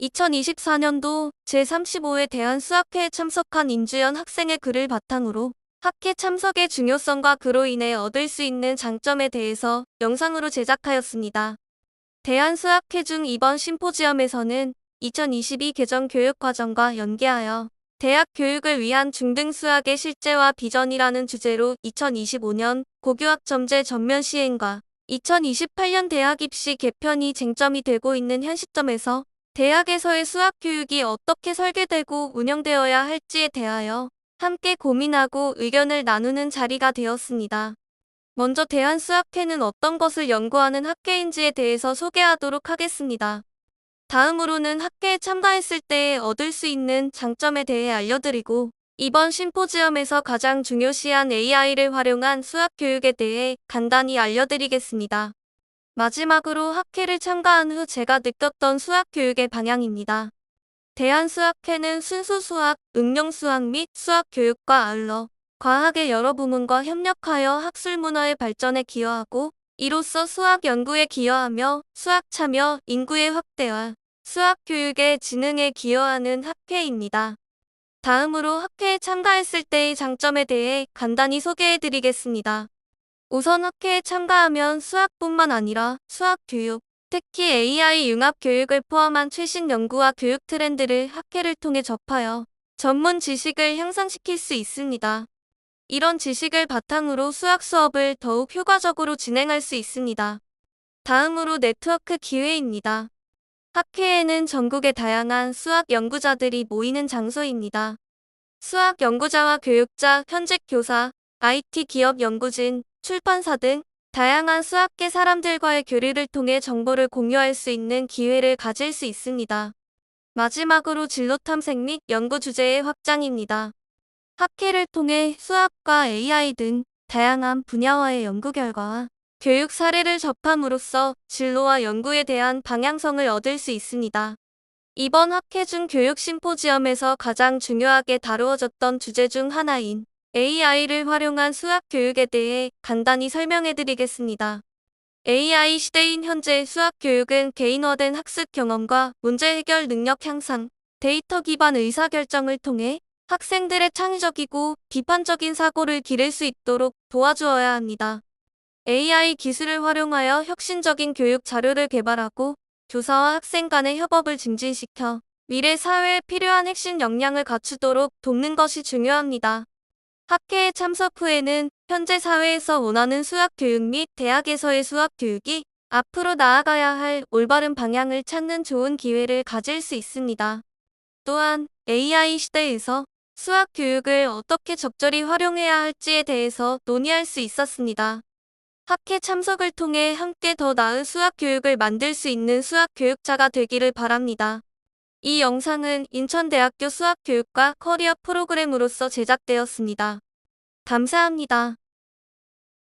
2024년도 제35회 대한수학회에 참석한 임주연 학생의 글을 바탕으로 학회 참석의 중요성과 그로 인해 얻을 수 있는 장점에 대해서 영상으로 제작하였습니다. 대한수학회 중 이번 심포지엄에서는 2022 개정 교육과정과 연계하여 대학 교육을 위한 중등 수학의 실제와 비전이라는 주제로 2025년 고교학 점제 전면 시행과 2028년 대학 입시 개편이 쟁점이 되고 있는 현 시점에서 대학에서의 수학 교육이 어떻게 설계되고 운영되어야 할지에 대하여 함께 고민하고 의견을 나누는 자리가 되었습니다. 먼저 대한수학회는 어떤 것을 연구하는 학회인지에 대해서 소개하도록 하겠습니다. 다음으로는 학회에 참가했을 때 얻을 수 있는 장점에 대해 알려드리고 이번 심포지엄에서 가장 중요시한 AI를 활용한 수학 교육에 대해 간단히 알려드리겠습니다. 마지막으로 학회를 참가한 후 제가 느꼈던 수학 교육의 방향입니다. 대한수학회는 순수 수학, 응용 수학 및 수학 교육과 아울러 과학의 여러 부문과 협력하여 학술 문화의 발전에 기여하고 이로써 수학 연구에 기여하며 수학 참여, 인구의 확대와 수학 교육의 진흥에 기여하는 학회입니다. 다음으로 학회에 참가했을 때의 장점에 대해 간단히 소개해 드리겠습니다. 우선 학회에 참가하면 수학뿐만 아니라 수학 교육, 특히 AI 융합 교육을 포함한 최신 연구와 교육 트렌드를 학회를 통해 접하여 전문 지식을 향상시킬 수 있습니다. 이런 지식을 바탕으로 수학 수업을 더욱 효과적으로 진행할 수 있습니다. 다음으로 네트워크 기회입니다. 학회에는 전국의 다양한 수학 연구자들이 모이는 장소입니다. 수학 연구자와 교육자, 현직 교사, IT 기업 연구진, 출판사 등 다양한 수학계 사람들과의 교류를 통해 정보를 공유할 수 있는 기회를 가질 수 있습니다. 마지막으로 진로 탐색 및 연구 주제의 확장입니다. 학회를 통해 수학과 AI 등 다양한 분야와의 연구 결과와 교육 사례를 접함으로써 진로와 연구에 대한 방향성을 얻을 수 있습니다. 이번 학회 중 교육 심포지엄에서 가장 중요하게 다루어졌던 주제 중 하나인 AI를 활용한 수학 교육에 대해 간단히 설명해 드리겠습니다. AI 시대인 현재 수학 교육은 개인화된 학습 경험과 문제 해결 능력 향상, 데이터 기반 의사결정을 통해 학생들의 창의적이고 비판적인 사고를 기를 수 있도록 도와주어야 합니다. AI 기술을 활용하여 혁신적인 교육 자료를 개발하고 교사와 학생 간의 협업을 증진시켜 미래 사회에 필요한 핵심 역량을 갖추도록 돕는 것이 중요합니다. 학회에 참석 후에는 현재 사회에서 원하는 수학 교육 및 대학에서의 수학 교육이 앞으로 나아가야 할 올바른 방향을 찾는 좋은 기회를 가질 수 있습니다. 또한 AI 시대에서 수학 교육을 어떻게 적절히 활용해야 할지에 대해서 논의할 수 있었습니다. 학회 참석을 통해 함께 더 나은 수학 교육을 만들 수 있는 수학 교육자가 되기를 바랍니다. 이 영상은 인천대학교 수학교육과 커리어 프로그램으로서 제작되었습니다. 감사합니다.